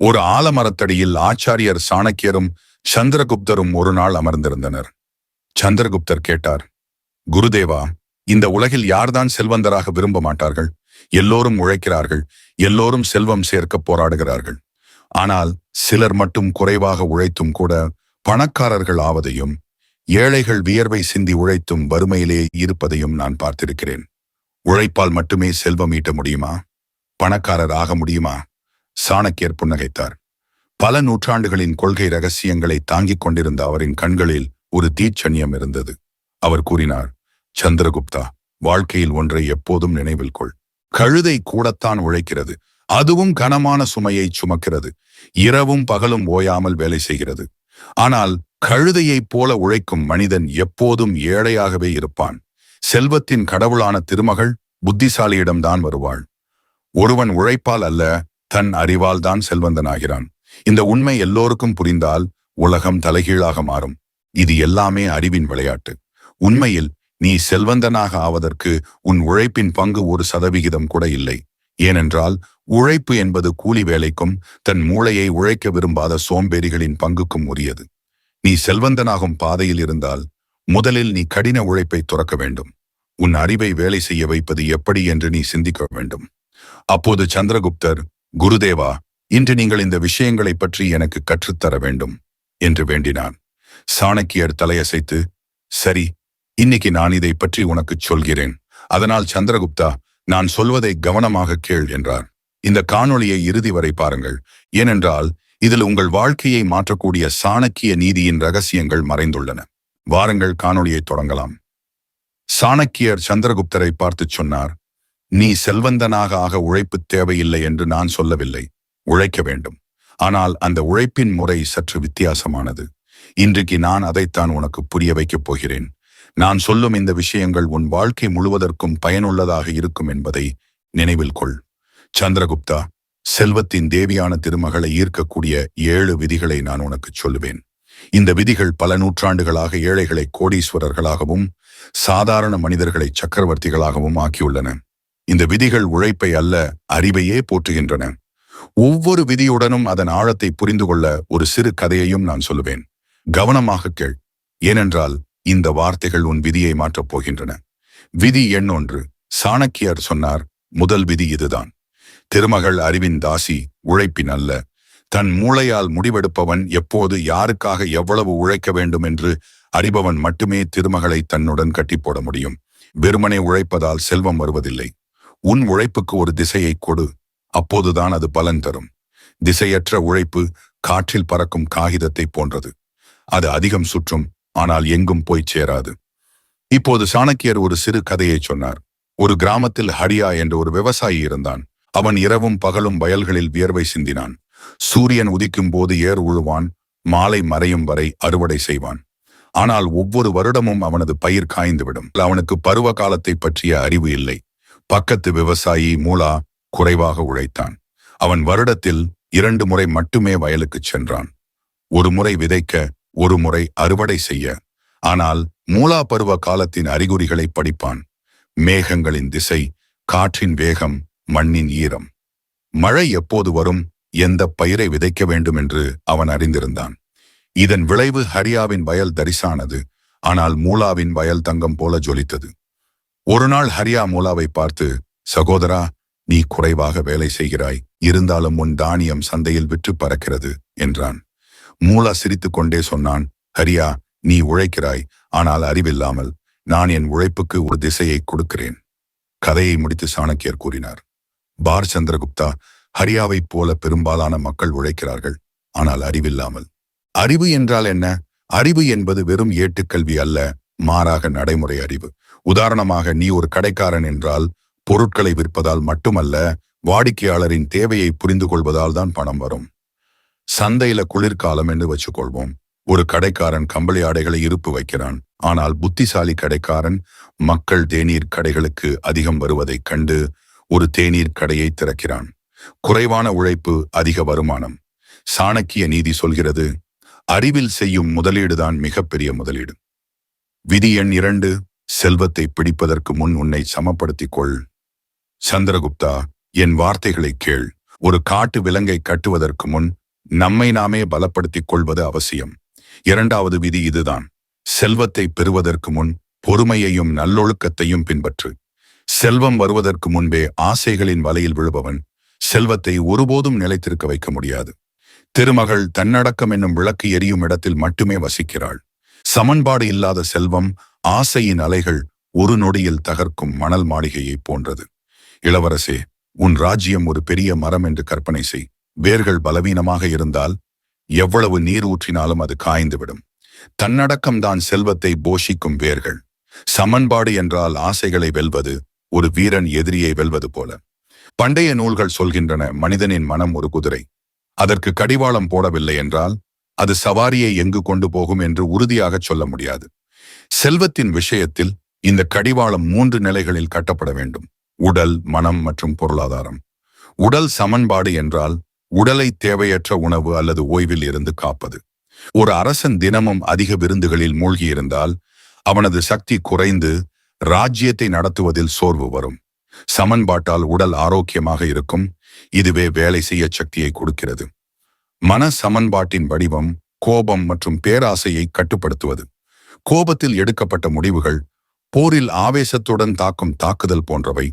ஒரு ஆலமரத்தடியில் ஆச்சாரியர் சாணக்கியரும் சந்திரகுப்தரும் ஒரு நாள் அமர்ந்திருந்தனர். சந்திரகுப்தர் கேட்டார் குருதேவா இந்த உலகில் யார்தான் செல்வந்தராக விரும்ப மாட்டார்கள்? எல்லோரும் உழைக்கிறார்கள் எல்லோரும் செல்வம் சேர்க்க போராடுகிறார்கள். ஆனால் சிலர் மட்டும் குறைவாக உழைத்தும் கூட பணக்காரர்கள் ஆவதையும் ஏழைகள் வியர்வை சிந்தி உழைத்தும் வறுமையிலே இருப்பதையும் நான் பார்த்திருக்கிறேன். உழைப்பால் மட்டுமே செல்வம் ஈட்ட முடியுமா? பணக்காரர் ஆக முடியுமா? சாணக்கியர் புன்னகைத்தார். பல நூற்றாண்டுகளின் கொள்கை ரகசியங்களை தாங்கிக் கொண்டிருந்த அவரின் கண்களில் ஒரு தீச்சன்யம் இருந்தது. அவர் கூறினார் சந்திரகுப்தா வாழ்க்கையில் ஒன்றை எப்போதும் நினைவில் கொள். கழுதை கூடத்தான் உழைக்கிறது. அதுவும் கனமான சுமையை சுமக்கிறது. இரவும் பகலும் ஓயாமல் வேலை செய்கிறது. ஆனால் கழுதையைப் போல உழைக்கும் மனிதன் எப்போதும் ஏழையாகவே இருப்பான். செல்வத்தின் கடவுளான திருமகள் புத்திசாலியிடம்தான் வருவாள். ஒருவன் உழைப்பால் அல்ல தன் அறிவால் தான் செல்வந்தனாகிறான். இந்த உண்மை எல்லோருக்கும் புரிந்தால் உலகம் தலைகீழாக மாறும். இது எல்லாமே அறிவின் விளையாட்டு. உண்மையில் நீ செல்வந்தனாக ஆவதற்கு உன் உழைப்பின் பங்கு ஒரு சதவிகிதம் கூட இல்லை. ஏனென்றால் உழைப்பு என்பது கூலி வேலைக்கும் தன் மூளையை உழைக்க விரும்பாத சோம்பேறிகளின் பங்குக்கும் உரியது. நீ செல்வந்தனாகும் பாதையில் இருந்தால் முதலில் நீ கடின உழைப்பை துறக்க வேண்டும். உன் அறிவை வேலை செய்ய வைப்பது எப்படி என்று நீ சிந்திக்க வேண்டும். அப்போது சந்திரகுப்தர் குருதேவா இன்று நீங்கள் இந்த விஷயங்களை பற்றி எனக்கு கற்றுத்தர வேண்டும் என்று வேண்டினான். சாணக்கியர் தலையசைத்து சரி இன்னைக்கு நான் இதை பற்றி உனக்கு சொல்கிறேன். அதனால் சந்திரகுப்தா நான் சொல்வதை கவனமாக கேள் என்றார். இந்த காணொளியை இறுதி வரை பாருங்கள். ஏனென்றால் இதில் உங்கள் வாழ்க்கையை மாற்றக்கூடிய சாணக்கிய நீதியின் ரகசியங்கள் மறைந்துள்ளன. வாருங்கள் காணொளியை தொடங்கலாம். சாணக்கியர் சந்திரகுப்தரை பார்த்துச் சொன்னார் நீ செல்வந்தனாக ஆக உழைப்பு தேவையில்லை என்று நான் சொல்லவில்லை. உழைக்க வேண்டும். ஆனால் அந்த உழைப்பின் முறை சற்று வித்தியாசமானது. இன்றைக்கு நான் அதைத்தான் உனக்கு புரிய வைக்கப் போகிறேன். நான் சொல்லும் இந்த விஷயங்கள் உன் வாழ்க்கை முழுவதற்கும் பயனுள்ளதாக இருக்கும் என்பதை நினைவில் கொள். சந்திரகுப்தா செல்வத்தின் தேவியான திருமகளை ஈர்க்கக்கூடிய ஏழு விதிகளை நான் உனக்கு சொல்லுவேன். இந்த விதிகள் பல நூற்றாண்டுகளாக ஏழைகளை கோடீஸ்வரர்களாகவும் சாதாரண மனிதர்களை சக்கரவர்த்திகளாகவும் ஆக்கியுள்ளன. இந்த விதிகள் உழைப்பை அல்ல அறிவையே போற்றுகின்றன. ஒவ்வொரு விதியுடனும் அதன் ஆழத்தை புரிந்து கொள்ள ஒரு சிறு கதையையும் நான் சொல்லுவேன். கவனமாக கேள். ஏனென்றால் இந்த வார்த்தைகள் உன் விதியை மாற்றப் போகின்றன. விதி எண் ஒன்று. சாணக்கியர் சொன்னார் முதல் விதி இதுதான். திருமகள் அறிவின் தாசி உழைப்பின் அல்ல. தன் மூளையால் முடிவெடுப்பவன் எப்போது யாருக்காக எவ்வளவு உழைக்க வேண்டும் என்று அறிபவன் மட்டுமே திருமகளை தன்னுடன் கட்டி போட முடியும். வெறுமனே உழைப்பதால் செல்வம் வருவதில்லை. உன் உழைப்புக்கு ஒரு திசையை கொடு. அப்போதுதான் அது பலன் தரும். திசையற்ற உழைப்பு காற்றில் பறக்கும் காகிதத்தை போன்றது. அது அதிகம் சுற்றும் ஆனால் எங்கும் போய் சேராது. இப்போது சாணக்கியர் ஒரு சிறு கதையை சொன்னார். ஒரு கிராமத்தில் ஹரியா என்ற ஒரு விவசாயி இருந்தான். அவன் இரவும் பகலும் வயல்களில் வியர்வை சிந்தினான். சூரியன் உதிக்கும் போது ஏர் உழுவான் மாலை மறையும் வரை அறுவடை செய்வான். ஆனால் ஒவ்வொரு வருடமும் அவனது பயிர் காய்ந்துவிடும். அவனுக்கு பருவ காலத்தை பற்றிய அறிவு இல்லை. பக்கத்து விவசாயி மூலா குறைவாக உழைத்தான். அவன் வருடத்தில் இரண்டு முறை மட்டுமே வயலுக்குச் சென்றான். ஒரு முறை விதைக்க ஒரு முறை அறுவடை செய்ய. ஆனால் மூலா பருவ காலத்தின் அறிகுறிகளை படிப்பான். மேகங்களின் திசை காற்றின் வேகம் மண்ணின் ஈரம். மழை எப்போது வரும் எந்த பயிரை விதைக்க வேண்டும் என்று அவன் அறிந்திருந்தான். இதன் விளைவு ஹரியாவின் வயல் தரிசானது. ஆனால் மூலாவின் வயல் தங்கம் போல ஜொலித்தது. ஒரு நாள் ஹரியா மூலாவை பார்த்து சகோதரா நீ குறைவாக வேலை செய்கிறாய். இருந்தாலும் உன் தானியம் சந்தையில் விற்று பறக்கிறது என்றான். மூலா சிரித்துக் கொண்டே சொன்னான் ஹரியா நீ உழைக்கிறாய். ஆனால் அறிவில்லாமல் நான் என் உழைப்புக்கு ஒரு திசையை கொடுக்கிறேன். கதையை முடித்து சாணக்கியர் கூறினார். பார் சந்திரகுப்தா ஹரியாவைப் போல பெரும்பாலான மக்கள் உழைக்கிறார்கள். ஆனால் அறிவில்லாமல். அறிவு என்றால் என்ன? அறிவு என்பது வெறும் ஏட்டுக்கல்வி அல்ல மாறாக நடைமுறை அறிவு. உதாரணமாக நீ ஒரு கடைக்காரன் என்றால் பொருட்களை விற்பதால் மட்டுமல்ல வாடிக்கையாளரின் தேவையை புரிந்து கொள்வதால் தான் பணம் வரும். சந்தையில குளிர்காலம் என்று வச்சுக்கொள்வோம். ஒரு கடைக்காரன் கம்பளி ஆடைகளை இருப்பு வைக்கிறான். ஆனால் புத்திசாலி கடைக்காரன் மக்கள் தேநீர் கடைகளுக்கு அதிகம் வருவதைக் கண்டு ஒரு தேநீர் கடையை திறக்கிறான். குறைவான உழைப்பு அதிக வருமானம். சாணக்கிய நீதி சொல்கிறது அறிவில் செய்யும் முதலீடுதான் மிகப்பெரிய முதலீடு. விதி எண் இரண்டு செல்வத்தை பிடிப்பதற்கு முன் உன்னை சமப்படுத்திக் கொள் சந்திரகுப்தா என் வார்த்தைகளை கேள். ஒரு காட்டு விலங்கை கட்டுவதற்கு முன் நம்மை நாமே பலப்படுத்திக் கொள்வது அவசியம். இரண்டாவது விதி இதுதான். செல்வத்தை பெறுவதற்கு முன் பொறுமையையும் நல்லொழுக்கத்தையும் பின்பற்று. செல்வம் வருவதற்கு முன்பே ஆசைகளின் வலையில் விழுபவன் செல்வத்தை ஒருபோதும் நிலைத்திருக்க வைக்க முடியாது. திருமகள் தன்னடக்கம் என்னும் விளக்கு எரியும் இடத்தில் மட்டுமே வசிக்கிறாள். சமன்பாடு இல்லாத செல்வம் ஆசையின் அலைகள் ஒரு நொடியில் தகர்க்கும் மணல் மாளிகையைப் போன்றது. இளவரசே உன் ராஜ்யம் ஒரு பெரிய மரம் என்று கற்பனை செய். வேர்கள் பலவீனமாக இருந்தால் எவ்வளவு நீர் ஊற்றினாலும் அது காய்ந்துவிடும். தன்னடக்கம்தான் செல்வத்தை போஷிக்கும் வேர்கள். சமன்பாடு என்றால் ஆசைகளை வெல்வது ஒரு வீரன் எதிரியை வெல்வது போல. பண்டைய நூல்கள் சொல்கின்றன மனிதனின் மனம் ஒரு குதிரை. அதற்கு கடிவாளம் போடவில்லை என்றால் அது சவாரியை எங்கு கொண்டு போகும் என்று உறுதியாகச் சொல்ல முடியாது. செல்வத்தின் விஷயத்தில் இந்த கடிவாளம் மூன்று நிலைகளில் கட்டப்பட வேண்டும். உடல் மனம் மற்றும் பொருளாதாரம். உடல் சமன்பாடு என்றால் உடலை தேவையற்ற உணவு அல்லது ஓய்வில் இருந்து காப்பது. ஒரு அரசன் தினமும் அதிக விருந்துகளில் மூழ்கியிருந்தால் அவனது சக்தி குறைந்து ராஜ்யத்தை நடத்துவதில் சோர்வு வரும். சமன்பாட்டால் உடல் ஆரோக்கியமாக இருக்கும். இதுவே வேலை செய்ய சக்தியை கொடுக்கிறது. மன சமன்பாட்டின் வடிவம் கோபம் மற்றும் பேராசையை கட்டுப்படுத்துவது. கோபத்தில் எடுக்கப்பட்ட முடிவுகள் போரில் ஆவேசத்துடன் தாக்கும் தாக்குதல் போன்றவை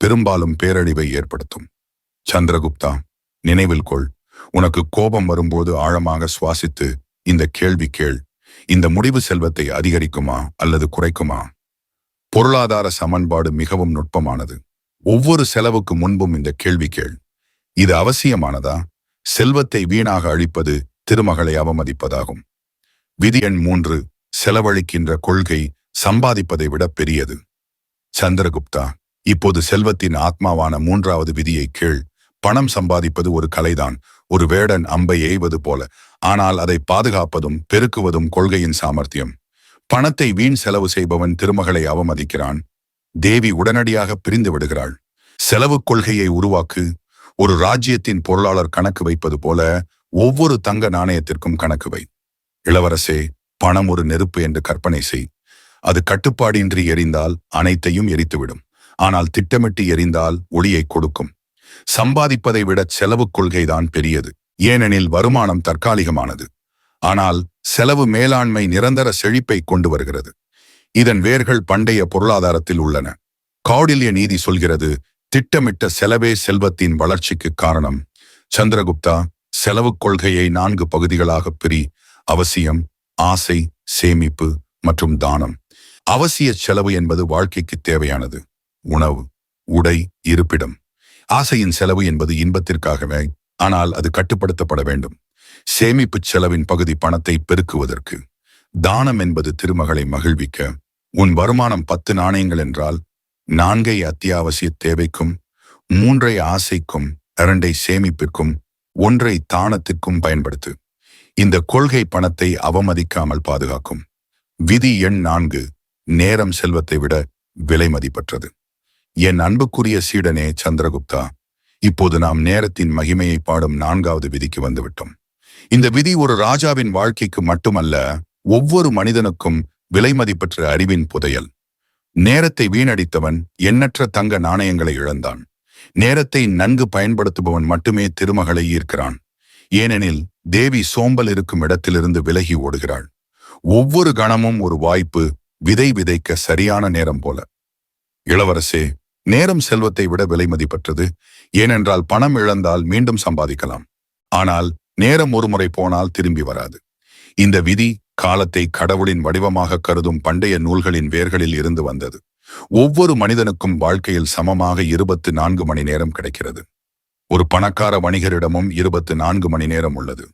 பெரும்பாலும் பேரழிவை ஏற்படுத்தும். சந்திரகுப்தா நினைவில் கொள். உனக்கு கோபம் வரும்போது ஆழமாக சுவாசித்து இந்த கேள்வி கேள். இந்த முடிவு செல்வத்தை அதிகரிக்குமா அல்லது குறைக்குமா? பொருளாதார சமன்பாடு மிகவும் நுட்பமானது. ஒவ்வொரு செலவுக்கு முன்பும் இந்த கேள்வி கேள். இது அவசியமானதா? செல்வத்தை வீணாக அழிப்பது திருமகளை அவமதிப்பதாகும். விதி எண் மூன்று செலவழிக்கின்ற கொள்கை சம்பாதிப்பதை விட பெரியது. சந்திரகுப்தா இப்போது செல்வத்தின் ஆத்மாவான மூன்றாவது விதியை கீழ் பணம் சம்பாதிப்பது ஒரு கலைதான். ஒரு வேடன் அம்பை எய்வது போல. ஆனால் அதை பாதுகாப்பதும் பெருக்குவதும் கொள்கையின் சாமர்த்தியம். பணத்தை வீண் செலவு செய்பவன் திருமகளை அவமதிக்கிறான். தேவி உடனடியாக பிரிந்து விடுகிறாள். செலவு கொள்கையை உருவாக்கு. ஒரு ராஜ்யத்தின் பொருளாளர் கணக்கு வைப்பது போல ஒவ்வொரு தங்க நாணயத்திற்கும் கணக்கு வை. இளவரசே பணம் ஒரு நெருப்பு என்று கற்பனை செய். அது கட்டுப்பாடின்றி எரிந்தால் அனைத்தையும் எரித்துவிடும். ஆனால் திட்டமிட்டு எரிந்தால் ஒளியை கொடுக்கும். சம்பாதிப்பதை விட செலவு கொள்கைதான் பெரியது. ஏனெனில் வருமானம் தற்காலிகமானது. ஆனால் செலவு மேலாண்மை நிரந்தர செழிப்பை கொண்டு வருகிறது. இதன் வேர்கள் பண்டைய பொருளாதாரத்தில் உள்ளன. கௌடில்ய நீதி சொல்கிறது திட்டமிட்ட செலவே செல்வத்தின் வளர்ச்சிக்கு காரணம். சந்திரகுப்தா செலவு கொள்கையை நான்கு பகுதிகளாக பிரி. அவசியம் ஆசை சேமிப்பு மற்றும் தானம். அவசிய செலவு என்பது வாழ்க்கைக்கு தேவையானது. உணவு உடை இருப்பிடம். ஆசையின் செலவு என்பது இன்பத்திற்காகவே ஆனால் அது கட்டுப்படுத்தப்பட வேண்டும். சேமிப்பு செலவின் பகுதி பணத்தை பெருக்குவதற்கு. தானம் என்பது திருமகளை மகிழ்விக்க உன் வருமானம் பத்து நாணயங்கள் என்றால் நான்கை அத்தியாவசிய தேவைக்கும் மூன்றை ஆசைக்கும் இரண்டை சேமிப்பிற்கும் ஒன்றை தானத்திற்கும் பயன்படுத்து. இந்த கொள்கை பணத்தை அவமதிக்காமல் பாதுகாக்கும். விதி எண் நான்கு நேரம் செல்வத்தை விட விலை மதிப்பற்றது. என் அன்புக்குரிய சீடனே சந்திரகுப்தா இப்போது நாம் நேரத்தின் மகிமையை பாடும் நான்காவது விதிக்கு வந்துவிட்டோம். இந்த விதி ஒரு ராஜாவின் வாழ்க்கைக்கு மட்டுமல்ல ஒவ்வொரு மனிதனுக்கும் விலை மதிப்பற்ற அறிவின் புதையல். நேரத்தை வீணடித்தவன் எண்ணற்ற தங்க நாணயங்களை இழந்தான். நேரத்தை நன்கு பயன்படுத்துபவன் மட்டுமே திருமகளை ஈர்க்கிறான். ஏனெனில் தேவி சோம்பல் இருக்கும் இடத்திலிருந்து விலகி ஓடுகிறாள். ஒவ்வொரு கணமும் ஒரு வாய்ப்பு விதை விதைக்க சரியான நேரம் போல. இளவரசே நேரம் செல்வத்தை விட விலை மதிப்பற்றது. ஏனென்றால் பணம் இழந்தால் மீண்டும் சம்பாதிக்கலாம். ஆனால் நேரம் ஒருமுறை போனால் திரும்பி வராது. இந்த விதி காலத்தை கடவுளின் வடிவமாக கருதும் பண்டைய நூல்களின் வேர்களில் இருந்து வந்தது. ஒவ்வொரு மனிதனுக்கும் வாழ்க்கையில் சமமாக இருபத்து நான்கு மணி நேரம் கிடைக்கிறது. ஒரு பணக்கார வணிகரிடமும் இருபத்து நான்கு மணி நேரம் உள்ளது.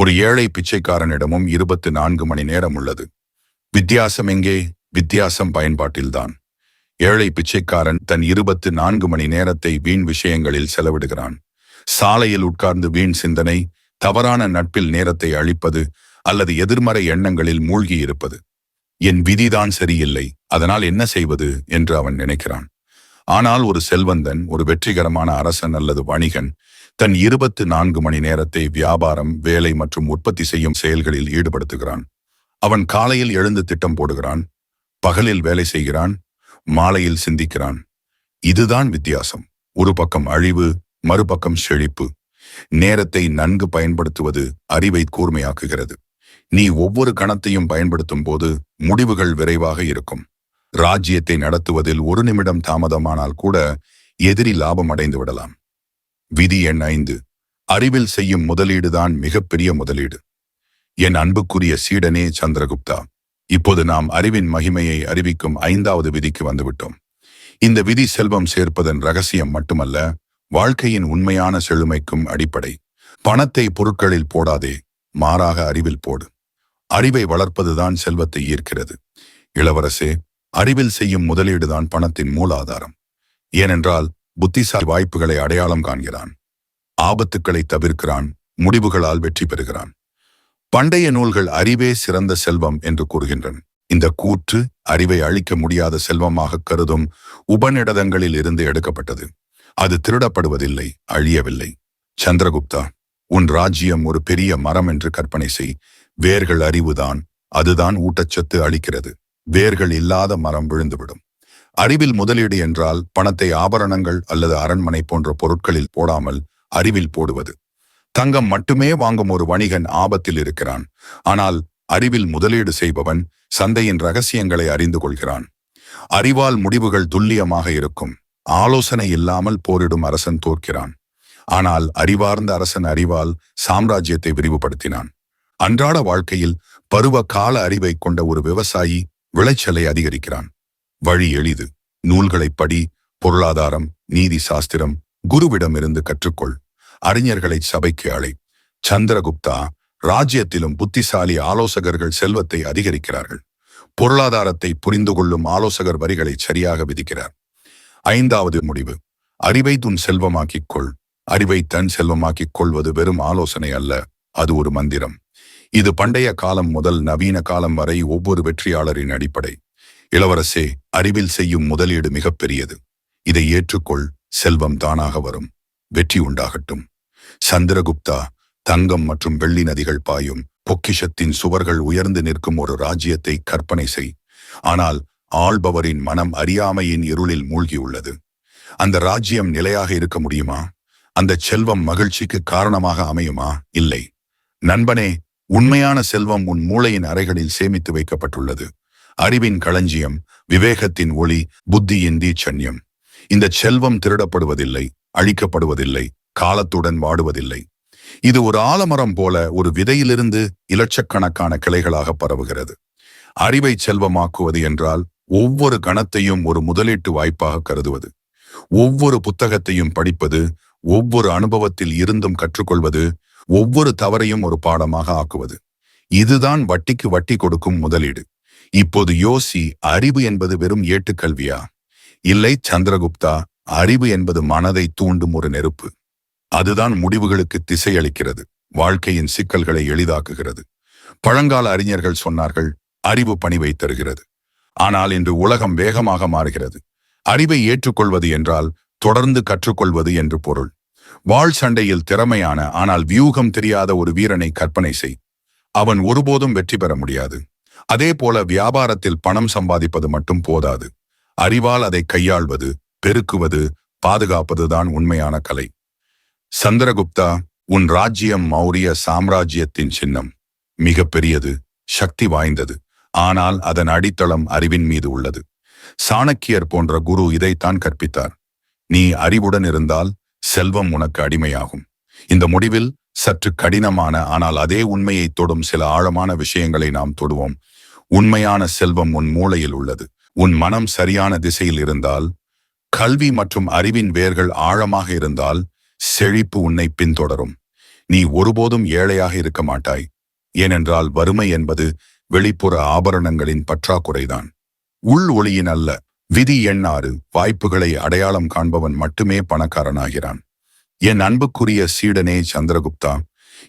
ஒரு ஏழை பிச்சைக்காரனிடமும் இருபத்து நான்கு மணி நேரம் உள்ளது. வித்தியாசம் எங்கே? வித்தியாசம் பயன்பாட்டில்தான். ஏழை பிச்சைக்காரன் தன் இருபத்து நான்கு மணி நேரத்தை வீண் விஷயங்களில் செலவிடுகிறான். சாலையில் உட்கார்ந்து வீண் சிந்தனை தவறான நட்பில் நேரத்தை அழிப்பது அல்லது எதிர்மறை எண்ணங்களில் மூழ்கி இருப்பது என் விதிதான் சரியில்லை அதனால் என்ன செய்வது? என்று அவன் நினைக்கிறான். ஆனால் ஒரு செல்வந்தன் ஒரு வெற்றிகரமான அரசன் அல்லது வணிகன் தன் இருபத்து நான்கு மணி நேரத்தை வியாபாரம் வேலை மற்றும் உற்பத்தி செய்யும் செயல்களில் ஈடுபடுத்துகிறான். அவன் காலையில் எழுந்து திட்டம் போடுகிறான் பகலில் வேலை செய்கிறான் மாலையில் சிந்திக்கிறான். இதுதான் வித்தியாசம். ஒரு பக்கம் அழிவு மறுபக்கம் செழிப்பு. நேரத்தை நன்கு பயன்படுத்துவது அறிவை கூர்மையாக்குகிறது. நீ ஒவ்வொரு கணத்தையும் பயன்படுத்தும் போது முடிவுகள் விரைவாக இருக்கும். ராஜ்யத்தை நடத்துவதில் ஒரு நிமிடம் தாமதமானால் கூட எதிரி லாபம் அடைந்து விடலாம். விதி எண் ஐந்து. அறிவில் செய்யும் முதலீடுதான் மிகப்பெரிய முதலீடு. என் அன்புக்குரிய சீடனே சந்திரகுப்தா இப்போது நாம் அறிவின் மகிமையை அறிவிக்கும் ஐந்தாவது விதிக்கு வந்துவிட்டோம். இந்த விதி செல்வம் சேர்ப்பதன் ரகசியம் மட்டுமல்ல வாழ்க்கையின் உண்மையான செழுமைக்கும் அடிப்படை. பணத்தை பொருட்களில் போடாதே மாறாக அறிவில் போடு. அறிவை வளர்ப்பதுதான் செல்வத்தை ஈர்க்கிறது. இளவரசே அறிவில் செய்யும் முதலீடுதான் பணத்தின் மூலாதாரம் ஏனென்றால் புத்திசாலி வாய்ப்புகளை அடையாளம் காண்கிறான். ஆபத்துக்களை தவிர்க்கிறான். முடிவுகளால் வெற்றி பெறுகிறான். பண்டைய நூல்கள் அறிவே சிறந்த செல்வம் என்று கூறுகின்றன. இந்த கூற்று அறிவை அழிக்க முடியாத செல்வமாக கருதும் உபநிடதங்களில் இருந்து எடுக்கப்பட்டது. அது திருடப்படுவதில்லை அழியவில்லை. சந்திரகுப்தா உன் ராஜ்யம் ஒரு பெரிய மரம் என்று கற்பனை செய். வேர்கள் அறிவுதான். அதுதான் ஊட்டச்சத்து அளிக்கிறது. வேர்கள் இல்லாத மரம் விழுந்துவிடும். அறிவில் முதலீடு என்றால் பணத்தை ஆபரணங்கள் அல்லது அரண்மனை போன்ற பொருட்களில் போடாமல் அறிவில் போடுவது. தங்கம் மட்டுமே வாங்கும் ஒரு வணிகன் ஆபத்தில் இருக்கிறான். ஆனால் அறிவில் முதலீடு செய்பவன் சந்தையின் ரகசியங்களை அறிந்து கொள்கிறான். அறிவால் முடிவுகள் துல்லியமாக இருக்கும். ஆலோசனை இல்லாமல் போரிடும் அரசன் தோற்கிறான். ஆனால் அறிவார்ந்த அரசன் அறிவால் சாம்ராஜ்யத்தை விரிவுபடுத்தினான். அன்றாட வாழ்க்கையில் பருவ கால அறிவை கொண்ட ஒரு விவசாயி விளைச்சலை அதிகரிக்கிறான். வழி எளிது. நூல்களைப் படி பொருளாதாரம் நீதி சாஸ்திரம் குருவிடமிருந்து கற்றுக்கொள். அறிஞர்களை சபைக்கு அழை. சந்திரகுப்தா ராஜ்யத்திலும் புத்திசாலி ஆலோசகர்கள் செல்வத்தை அதிகரிக்கிறார்கள். பொருளாதாரத்தை புரிந்து கொள்ளும் ஆலோசகர் வரிகளை சரியாக விதிக்கிறார். ஐந்தாவது முடிவு. அறிவை துன் செல்வமாக்கிக் கொள். அறிவை தன் செல்வமாக்கிக் கொள்வது வெறும் ஆலோசனை அல்ல அது ஒரு மந்திரம். இது பண்டைய காலம் முதல் நவீன காலம் வரை ஒவ்வொரு வெற்றியாளரின் அடிப்படை. இளவரசே அறிவில் செய்யும் முதலீடு மிகப்பெரியது இதை ஏற்றுக்கொள் செல்வம் தானாக வரும். வெற்றி உண்டாகட்டும். சந்திரகுப்தா தங்கம் மற்றும் வெள்ளி நதிகள் பாயும். பொக்கிஷத்தின் சுவர்கள் உயர்ந்து நிற்கும் ஒரு ராஜ்யத்தை கற்பனை செய். ஆனால் ஆள்பவரின் மனம் அறியாமையின் இருளில் மூழ்கியுள்ளது. அந்த ராஜ்யம் நிலையாக இருக்க முடியுமா? அந்த செல்வம் மகிழ்ச்சிக்கு காரணமாக அமையுமா? இல்லை. நண்பனே உண்மையான செல்வம் உன் மூளையின் அறைகளில் சேமித்து வைக்கப்பட்டுள்ளது. அறிவின் களஞ்சியம் விவேகத்தின் ஒளி புத்தியின் தீச்சன்யம் இந்த செல்வம் திருடப்படுவதில்லை அழிக்கப்படுவதில்லை காலத்துடன் வாடுவதில்லை. இது ஒரு ஆலமரம் போல ஒரு விதையிலிருந்து இலட்சக்கணக்கான கிளைகளாக பரவுகிறது. அறிவை செல்வமாக்குவது என்றால் ஒவ்வொரு கணத்தையும் ஒரு முதலீட்டு வாய்ப்பாக கருதுவது. ஒவ்வொரு புத்தகத்தையும் படிப்பது ஒவ்வொரு அனுபவத்தில் இருந்தும் கற்றுக்கொள்வது ஒவ்வொரு தவறையும் ஒரு பாடமாக ஆக்குவது. இதுதான் வட்டிக்கு வட்டி கொடுக்கும் முதலீடு. இப்போது யோசி அறிவு என்பது வெறும் ஏட்டுக்கல்வியா இல்லை சந்திரகுப்தா அறிவு என்பது மனதை தூண்டும் ஒரு நெருப்பு. அதுதான் முடிவுகளுக்கு திசையளிக்கிறது வாழ்க்கையின் சிக்கல்களை எளிதாக்குகிறது. பழங்கால அறிஞர்கள் சொன்னார்கள் அறிவு பணிவை தருகிறது. ஆனால் இன்று உலகம் வேகமாக மாறுகிறது. அறிவை ஏற்றுக்கொள்வது என்றால் தொடர்ந்து கற்றுக்கொள்வது என்று பொருள். வாழ் சண்டையில் திறமையான ஆனால் வியூகம் தெரியாத ஒரு வீரனை கற்பனை செய். அவன் ஒருபோதும் வெற்றி பெற முடியாது. அதே போல வியாபாரத்தில் பணம் சம்பாதிப்பது மட்டும் போதாது. அறிவால் அதை கையாள்வது பெருக்குவது பாதுகாப்பதுதான் உண்மையான கலை. சந்திரகுப்தா உன் ராஜ்யம் மௌரிய சாம்ராஜ்யத்தின் சின்னம். மிக பெரியது சக்தி வாய்ந்தது. ஆனால் அதன் அடித்தளம் அறிவின் மீது உள்ளது. சாணக்கியர் போன்ற குரு இதைத்தான் கற்பித்தார். நீ அறிவுடன் இருந்தால் செல்வம் உனக்கு அடிமையாகும். இந்த முடிவில் சற்று கடினமான ஆனால் அதே உண்மையை தொடும் சில ஆழமான விஷயங்களை நாம் தொடுவோம். உண்மையான செல்வம் உன் மூளையில் உள்ளது. உன் மனம் சரியான திசையில் இருந்தால் கல்வி மற்றும் அறிவின் வேர்கள் ஆழமாக இருந்தால் செழிப்பு உன்னை பின்தொடரும். நீ ஒருபோதும் ஏழையாக இருக்க மாட்டாய். ஏனென்றால் வறுமை என்பது வெளிப்புற ஆபரணங்களின் பற்றாக்குறைதான். உள் ஒளியின் அல்ல விதி எண்ணாறு வாய்ப்புகளை அடையாளம் காண்பவன் மட்டுமே பணக்காரனாகிறான். என் அன்புக்குரிய சீடனே சந்திரகுப்தா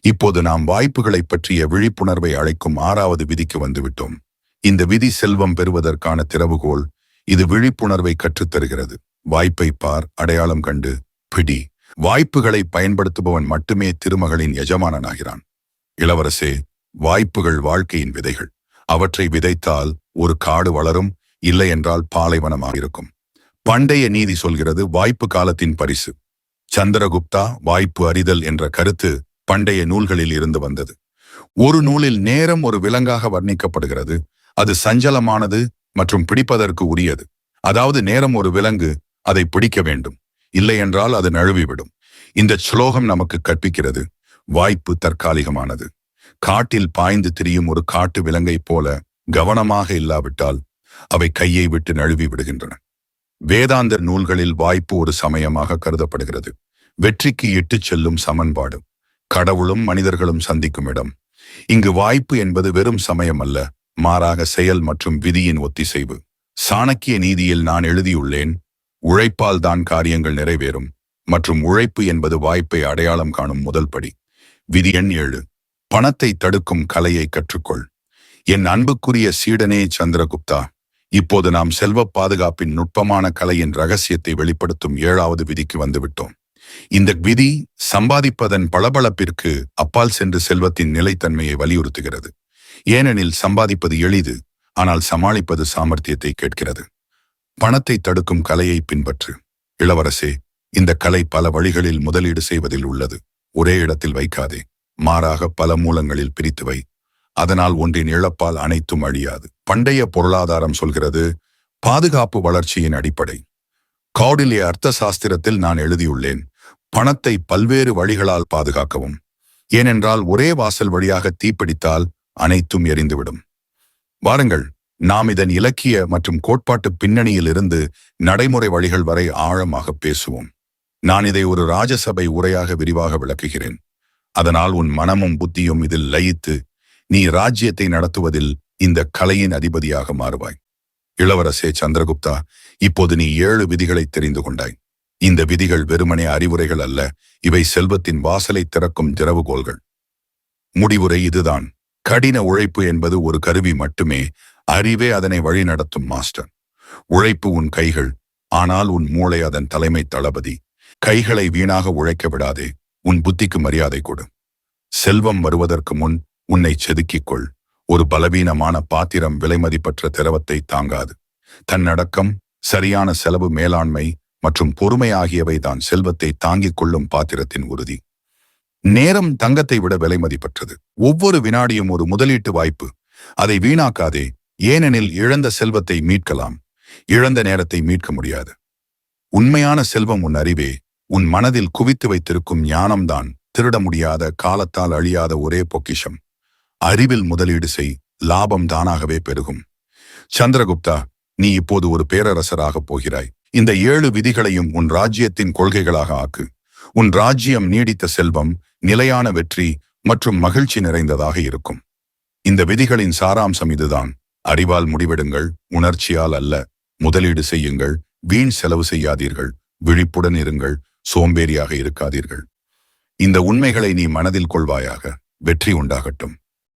இப்போது நாம் வாய்ப்புகளை பற்றிய விழிப்புணர்வை அழைக்கும் ஆறாவது விதிக்கு வந்துவிட்டோம். இந்த விதி செல்வம் பெறுவதற்கான திறவுகோல் இது விழிப்புணர்வை கற்றுத்தருகிறது. வாய்ப்பை பார் அடையாளம் கண்டு பிடி. வாய்ப்புகளை பயன்படுத்துபவன் மட்டுமே திருமகளின் எஜமானனாகிறான். இளவரசே வாய்ப்புகள் வாழ்க்கையின் விதைகள். அவற்றை விதைத்தால் ஒரு காடு வளரும் இல்லை என்றால் பாலைவனமாக இருக்கும். பண்டைய நீதி சொல்கிறது வாய்ப்பு காலத்தின் பரிசு. சந்திரகுப்தா வாய்ப்பு அறிதல் என்ற கருத்து பண்டைய நூல்களில் இருந்து வந்தது. ஒரு நூலில் நேரம் ஒரு விலங்காக வர்ணிக்கப்படுகிறது. அது சஞ்சலமானது மற்றும் பிடிப்பதற்கு உரியது. அதாவது நேரம் ஒரு விலங்கு அதை பிடிக்க வேண்டும். இல்லை என்றால் அது நழுவிவிடும். இந்த ஸ்லோகம் நமக்கு கற்பிக்கிறது வாய்ப்பு தற்காலிகமானது. காட்டில் பாய்ந்து திரியும் ஒரு காட்டு விலங்கைப் போல கவனமாக இல்லாவிட்டால் அவை கையை விட்டு நழுவி விடுகின்றன. வேதாந்த நூல்களில் வாய்ப்பு ஒரு சமயமாக கருதப்படுகிறது. வெற்றிக்கு இட்டுச் செல்லும் சமன்பாடு. கடவுளும் மனிதர்களும் சந்திக்கும் இடம். இங்கு வாய்ப்பு என்பது வெறும் சமயம் அல்ல மாறாக செயல் மற்றும் விதியின் ஒத்திசைவு. சாணக்கிய நீதியில் நான் எழுதியுள்ளேன் உழைப்பால் தான் காரியங்கள் நிறைவேறும் மற்றும் உழைப்பு என்பது வாய்ப்பை அடையாளம் காணும் முதல் படி. விதி எண் ஏழு. பணத்தை தடுக்கும் கலையை கற்றுக்கொள். என் அன்புக்குரிய சீடனே சந்திரகுப்தா இப்போது நாம் செல்வ பாதுகாப்பின் நுட்பமான கலையின் ரகசியத்தை வெளிப்படுத்தும் ஏழாவது விதிக்கு வந்துவிட்டோம். இந்த விதி சம்பாதிப்பதன் பளபளப்பிற்கு அப்பால் சென்று செல்வத்தின் நிலைத்தன்மையை வலியுறுத்துகிறது. ஏனெனில் சம்பாதிப்பது எளிது ஆனால் சமாளிப்பது சாமர்த்தியத்தை கேட்கிறது. பணத்தை தடுக்கும் கலையை பின்பற்று. இளவரசே இந்த கலை பல வழிகளில் முதலீடு செய்வதில் உள்ளது. ஒரே இடத்தில் வைக்காதே. மாறாக பல மூலங்களில் பிரித்து வை. அதனால் ஒன்றின் இழப்பால் அனைத்தும் அழியாது. பண்டைய பொருளாதாரம் சொல்கிறது பாதுகாப்பு வளர்ச்சியின் அடிப்படை. கௌடில்ய அர்த்த சாஸ்திரத்தில் நான் எழுதியுள்ளேன் பணத்தை பல்வேறு வழிகளால் பாதுகாக்கவும். ஏனென்றால் ஒரே வாசல் வழியாக தீப்பிடித்தால் அனைத்தும் எரிந்துவிடும். வாருங்கள் நாம் இதன் இலக்கிய மற்றும் கோட்பாட்டு பின்னணியில் இருந்து நடைமுறை வழிகள் வரை ஆழமாக பேசுவோம். நான் இதை ஒரு ராஜசபை உரையாக விரிவாக விளக்குகிறேன். அதனால் உன் மனமும் புத்தியும் இதில் லயித்து நீ ராஜ்யத்தை நடத்துவதில் இந்த கலையின் அதிபதியாக மாறுவாய். இளவரசே சந்திரகுப்தா இப்போது நீ ஏழு விதிகளை தெரிந்து கொண்டாய். இந்த விதிகள் வெறுமனே அறிவுரைகள் அல்ல இவை செல்வத்தின் வாசலை திறக்கும் திறவுகோள்கள். முடிவுரை இதுதான். கடின உழைப்பு என்பது ஒரு கருவி மட்டுமே அறிவே அதனை வழிநடத்தும் மாஸ்டர். உழைப்பு உன் கைகள் ஆனால் உன் மூளை அதன் தலைமை தளபதி. கைகளை வீணாக உழைக்க விடாதே உன் புத்திக்கு மரியாதை கொடு. செல்வம் வருவதற்கு முன் உன்னை செதுக்கிக்கொள். ஒரு பலவீனமான பாத்திரம் விலைமதிப்பற்ற திரவத்தை தாங்காது. தன்னடக்கம் சரியான செலவு மேலாண்மை மற்றும் பொறுமை ஆகியவை தான் செல்வத்தை தாங்கிக் கொள்ளும் பாத்திரத்தின் உறுதி. நேரம் தங்கத்தை விட விலைமதிப்பற்றது ஒவ்வொரு வினாடியும் ஒரு முதலீட்டு வாய்ப்பு. அதை வீணாக்காதே. ஏனெனில் இழந்த செல்வத்தை மீட்கலாம். இழந்த நேரத்தை மீட்க முடியாது. உண்மையான செல்வம் உன் அறிவே. உன் மனதில் குவித்து வைத்திருக்கும் ஞானம்தான் திருட முடியாத காலத்தால் அழியாத ஒரே பொக்கிஷம். அறிவில் முதலீடு செய் லாபம் தானாகவே பெருகும். சந்திரகுப்தா நீ இப்போது ஒரு பேரரசராகப் போகிறாய். இந்த ஏழு விதிகளையும் உன் ராஜ்யத்தின் கொள்கைகளாக ஆக்கு. உன் ராஜ்யம் நீடித்த செல்வம் நிலையான வெற்றி மற்றும் மகிழ்ச்சி நிறைந்ததாக இருக்கும். இந்த விதிகளின் சாராம்சம் இதுதான். அறிவால் முடிவெடுங்கள் உணர்ச்சியால் அல்ல. முதலீடு செய்யுங்கள் வீண் செலவு செய்யாதீர்கள். விழிப்புடன் இருங்கள் சோம்பேறியாக இருக்காதீர்கள். இந்த உண்மைகளை நீ மனதில் கொள்வாயாக வெற்றி உண்டாகட்டும்.